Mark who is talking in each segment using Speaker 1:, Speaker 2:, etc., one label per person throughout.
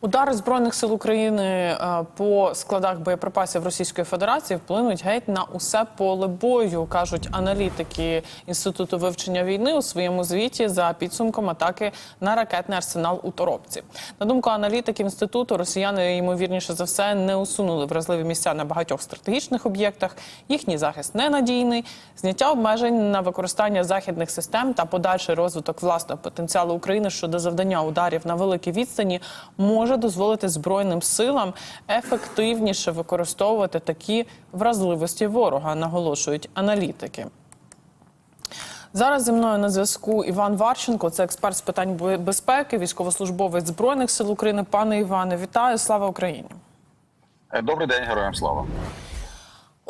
Speaker 1: Удари збройних сил України е, по складах боєприпасів Російської Федерації вплинуть геть на усе поле бою, кажуть аналітики інституту вивчення війни у своєму звіті за підсумком атаки на ракетний арсенал у Торопці. На думку аналітиків інституту, росіяни ймовірніше за все не усунули вразливі місця на багатьох стратегічних об'єктах. Їхній захист ненадійний, зняття обмежень на використання західних систем та подальший розвиток власного потенціалу України щодо завдання ударів на великій відстані може дозволити збройним силам ефективніше використовувати такі вразливості ворога, наголошують аналітики. Зараз зі мною на зв'язку Іван Варченко, це експерт з питань безпеки, військовослужбовець збройних сил України. Пане Іване, вітаю! Слава Україні!
Speaker 2: Е, Добрий день, героям слава.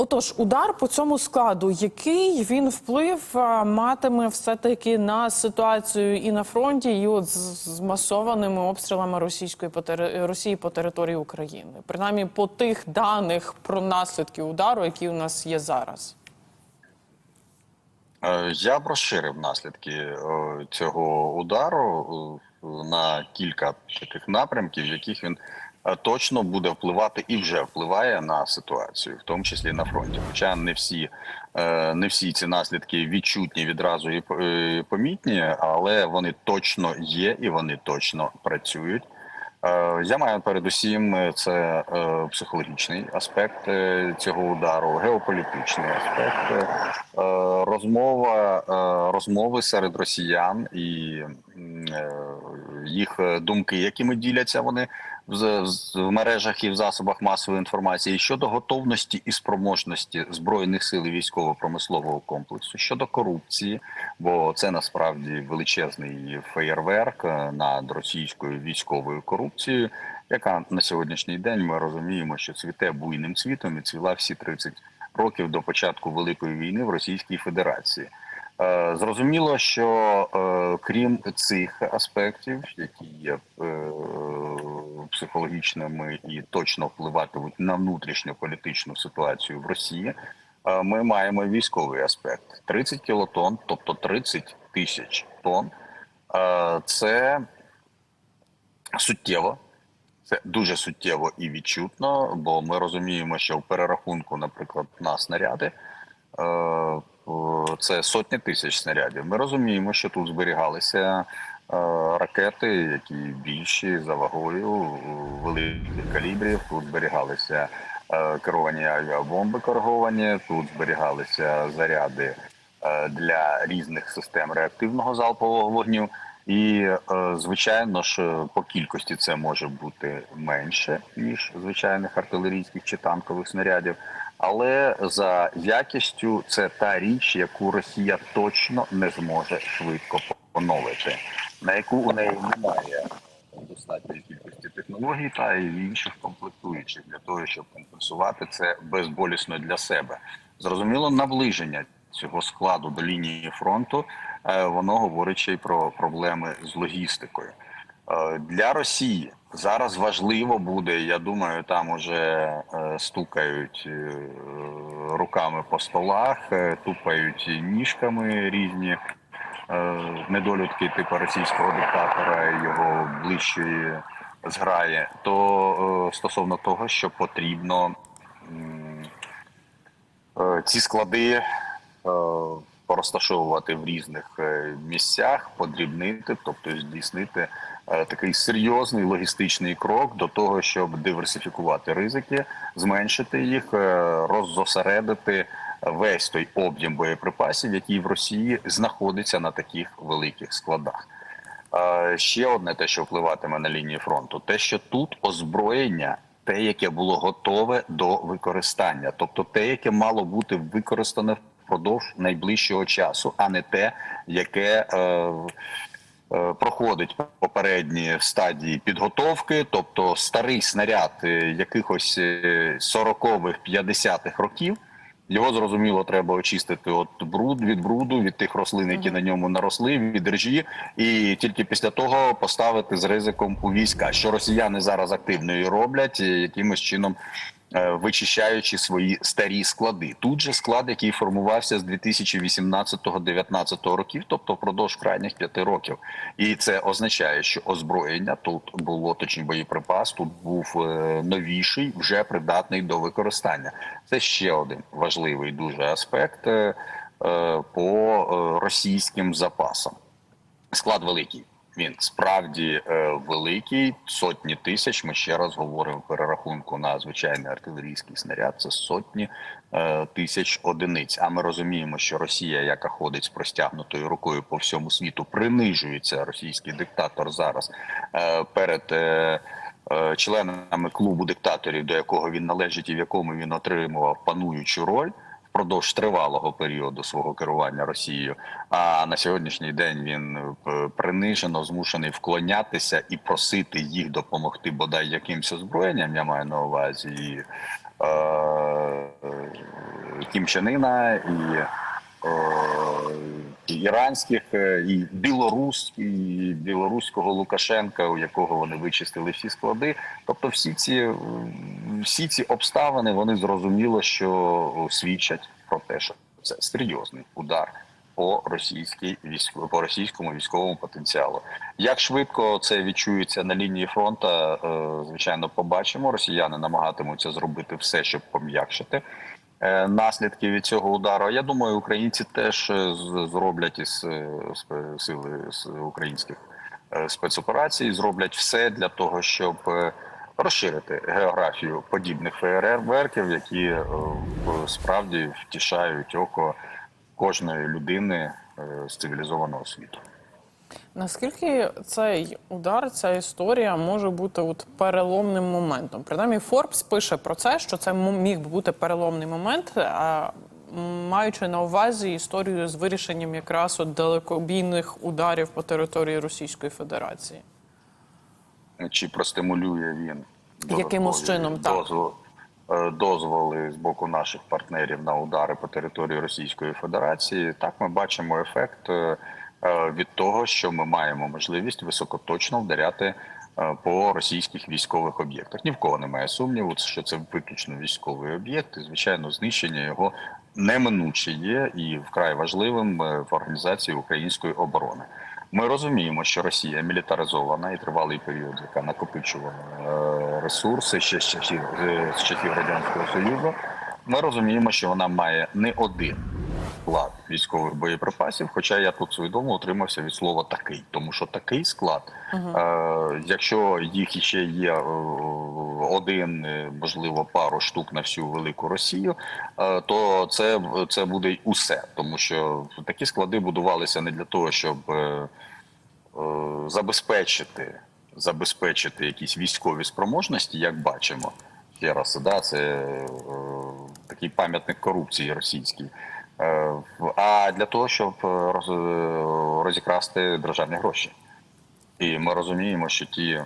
Speaker 1: Отож, удар по цьому складу, який він вплив матиме все таки на ситуацію і на фронті, і от з, масованими обстрілами російської по тери- Росії по території України, принаймні по тих даних про наслідки удару, які у нас є зараз.
Speaker 2: Е, Я б розширив наслідки е, цього удару е, на кілька таких напрямків, яких він е, точно буде впливати і вже впливає на ситуацію, в тому числі на фронті. Хоча не всі, е, не всі ці наслідки відчутні відразу і е, помітні, але вони точно є і вони точно працюють. Е, Я маю передусім е, це е, психологічний аспект е, цього удару, геополітичний аспект, е, розмова е, розмови серед росіян і е, їх е, думки, якими діляться вони в, в мережах і в засобах масової інформації щодо готовності і спроможності збройних сил і військово-промислового комплексу щодо корупції, бо це насправді величезний феєрверк е, над російською військовою корупцією, яка на сьогоднішній день ми розуміємо, що цвіте буйним цвітом і цвіла всі 30 років до початку великої війни в Російській Федерації. Е, Зрозуміло, що е, крім цих аспектів, які є психологічними і точно впливатимуть на внутрішньополітичну ситуацію в Росії, е, ми маємо військовий аспект: 30 кілотон, тобто 30 тисяч тонн. Е, Це суттєво. Це дуже суттєво і відчутно, бо ми розуміємо, що в перерахунку, наприклад, на снаряди е, це сотні тисяч снарядів. Ми розуміємо, що тут зберігалися ракети, які більші за вагою великих калібрів. Тут зберігалися е, керовані авіабомби кориговані, тут зберігалися заряди е, для різних систем реактивного залпового вогню. І е, звичайно ж, е, по кількості це може бути менше ніж звичайних артилерійських чи танкових снарядів. Але за якістю це та річ, яку Росія точно не зможе швидко поновити, на яку у неї немає достатньої кількості технологій та і інших комплектуючих для того, щоб компенсувати це безболісно для себе. Зрозуміло, наближення цього складу до лінії фронту е, воно говорить ще й про проблеми з логістикою. Е, Для Росії зараз важливо буде. Я думаю, там уже е, стукають руками по столах, тупають ніжками різні недолюдки типу російського диктатора і його ближчої зграї. То е, стосовно того, що потрібно е, ці склади е, порозташовувати в різних е, місцях, подрібнити, тобто здійснити е, такий серйозний логістичний крок до того, щоб диверсифікувати ризики, зменшити їх, е, роззосередити весь той об'єм боєприпасів, який в Росії знаходиться на таких великих складах. Е, Ще одне те, що впливатиме на лінії фронту, те, що тут озброєння, те, яке було готове до використання, тобто те, яке мало бути використане впродовж найближчого часу, а не те, яке е, е, проходить попередні стадії підготовки, тобто старий снаряд е, якихось е, 40-х, 50-х років. Його зрозуміло, треба очистити от бруд від бруду, від тих рослин, які на ньому наросли, від ржі, і тільки після того поставити з ризиком у війська, що росіяни зараз активно і роблять, якимось чином вичищаючи свої старі склади. Тут же склад, який формувався з 2018-2019 років, тобто впродовж крайніх п'яти років. І це означає, що озброєння тут було точні боєприпас, тут був е, новіший, вже придатний до використання. Це ще один важливий дуже аспект е, е, по е, російським запасам. Склад великий. Він справді е, великий, сотні тисяч. Ми ще раз говоримо перерахунку на звичайний артилерійський снаряд. Це сотні е, тисяч одиниць. А ми розуміємо, що Росія, яка ходить з простягнутою рукою по всьому світу, принижується російський диктатор зараз е, перед. Членами клубу диктаторів, до якого він належить, і в якому він отримував пануючу роль, впродовж тривалого періоду свого керування Росією. А на сьогоднішній день він е, принижено змушений вклонятися і просити їх допомогти бодай якимось озброєнням. Я маю на увазі і е, Кім Чен і е, і іранських, е, і білоруських, і білоруського Лукашенка, у якого вони вичистили всі склади. Тобто, всі ці е, всі ці обставини вони зрозуміло, що свідчать про те, що це серйозний удар по російській військ... по російському військовому потенціалу. Як швидко це відчується на лінії фронту, е, звичайно, побачимо. Росіяни намагатимуться зробити все, щоб пом'якшити е, наслідки від цього удару. Я думаю, українці теж е, зроблять із сили з українських спецоперацій, зроблять все для того, щоб розширити географію подібних фейерверків, які е, справді втішають око кожної людини е, з цивілізованого світу.
Speaker 1: Наскільки цей удар, ця історія може бути от переломним моментом? Принаймні, Форбс пише про це, що це міг би бути переломний момент, а маючи на увазі історію з вирішенням якраз от далекобійних ударів по території Російської Федерації.
Speaker 2: Чи простимулює він
Speaker 1: Якимось чином, так.
Speaker 2: дозвол- е, дозволи з боку наших партнерів на удари по території Російської Федерації? Так, ми бачимо ефект е, е, від того, що ми маємо можливість високоточно вдаряти по російських військових об'єктах. Ні в кого немає сумніву, що це виключно військовий об'єкт, і звичайно, знищення його неминуче є і вкрай важливим в організації української оборони. Ми розуміємо, що Росія мілітаризована і тривалий період, яка накопичувала е, ресурси ще з часів е, з часів радянського союзу. Ми розуміємо, що вона має не один склад військових боєприпасів. Хоча я тут свідомо утримався від слова такий, тому що такий склад, е, якщо їх іще є е, один, е, можливо, пару штук на всю велику Росію, е, то це, це буде усе, тому що такі склади будувалися не для того, щоб. е, забезпечити, забезпечити якісь військові спроможності, як бачимо. Ще раз, да, це такий пам'ятник корупції російській. А для того, щоб роз, розікрасти державні гроші. І ми розуміємо, що ті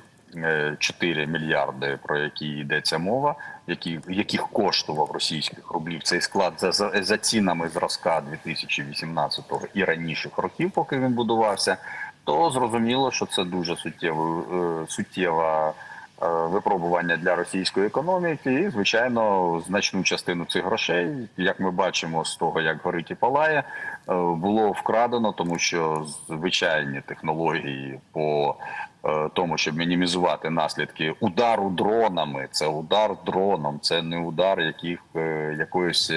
Speaker 2: 4 мільярди, про які йдеться мова, які, яких коштував російських рублів цей склад за, за, за цінами зразка 2018 і раніших років, поки він будувався, то зрозуміло, що це дуже суттєво, е, суттєва е, випробування для російської економіки. І, звичайно, значну частину цих грошей, як ми бачимо з того, як горить і палає, е, було вкрадено, тому що звичайні технології по е, тому, щоб мінімізувати наслідки удару дронами, це удар дроном, це не удар яких е, якоюсь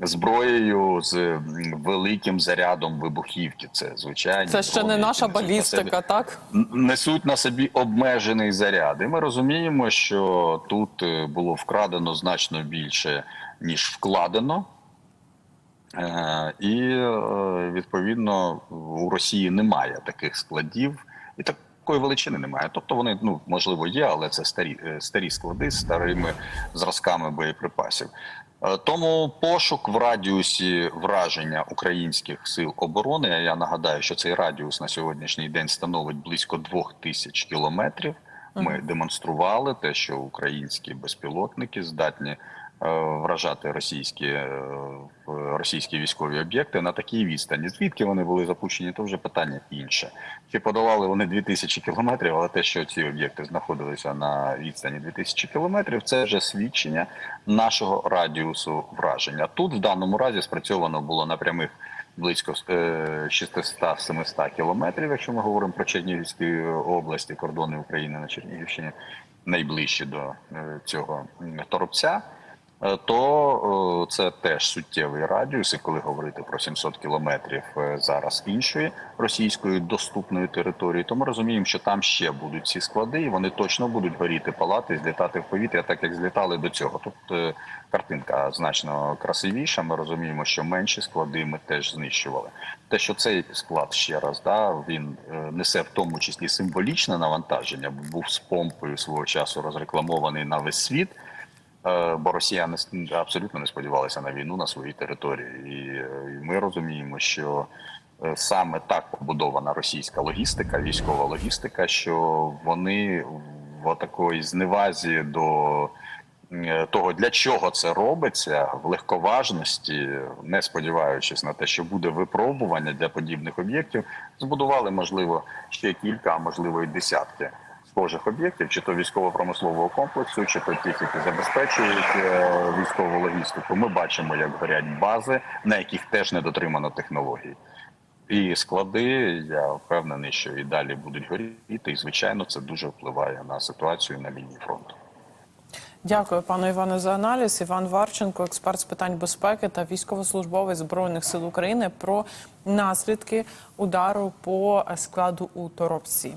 Speaker 2: зброєю з великим зарядом вибухівки. Це звичайно
Speaker 1: Це ще не наша балістика, так?
Speaker 2: несуть на собі обмежений заряд. І ми розуміємо, що тут е, було вкрадено значно більше, ніж вкладено. Е, І е, відповідно у Росії немає таких складів і такої величини немає. Тобто вони ну можливо є, але це старі старі склади з старими зразками боєприпасів. Е, Тому пошук в радіусі враження українських сил оборони. Я нагадаю, що цей радіус на сьогоднішній день становить близько двох тисяч кілометрів. Ми демонстрували те, що українські безпілотники здатні вражати російські, е, російські військові об'єкти на такій відстані. Звідки вони були запущені, то вже питання інше. Чи подолали вони 2000 кілометрів, але те, що ці об'єкти знаходилися на відстані 2000 кілометрів, це вже свідчення нашого радіусу враження. Тут в даному разі спрацьовано було на прямих близько е, 600-700 кілометрів, якщо ми говоримо про Чернігівські області, кордони України на Чернігівщині, найближчі до е, цього торопця. Е, То е, це теж суттєвий радіус, і коли говорити про 700 кілометрів е, зараз іншої російської доступної території, то ми розуміємо, що там ще будуть ці склади, і вони точно будуть горіти, палати, злітати в повітря, так як злітали до цього. Тут картинка значно красивіша. Ми розуміємо, що менші склади ми теж знищували. Те, що цей склад ще раз да він несе в тому числі символічне навантаження, бо був з помпою свого часу розрекламований на весь світ. Е, Бо росіяни с- абсолютно не сподівалися на війну на своїй території, і, е, ми розуміємо, що е, саме так побудована російська логістика, військова логістика, що вони в такої зневазі до того, для чого це робиться, в легковажності, не сподіваючись на те, що буде випробування для подібних об'єктів, збудували можливо ще кілька, а можливо і десятки схожих об'єктів, чи то військово-промислового комплексу, чи то тих, які забезпечують е, військову логістику. Ми бачимо, як горять бази, на яких теж не дотримано технологій. І склади, я впевнений, що і далі будуть горіти. І звичайно, це дуже впливає на ситуацію на лінії фронту.
Speaker 1: Дякую, пану Івану, за аналіз. Іван Варченко, експерт з питань безпеки та військовослужбовець збройних сил України про наслідки удару по складу у Торопці.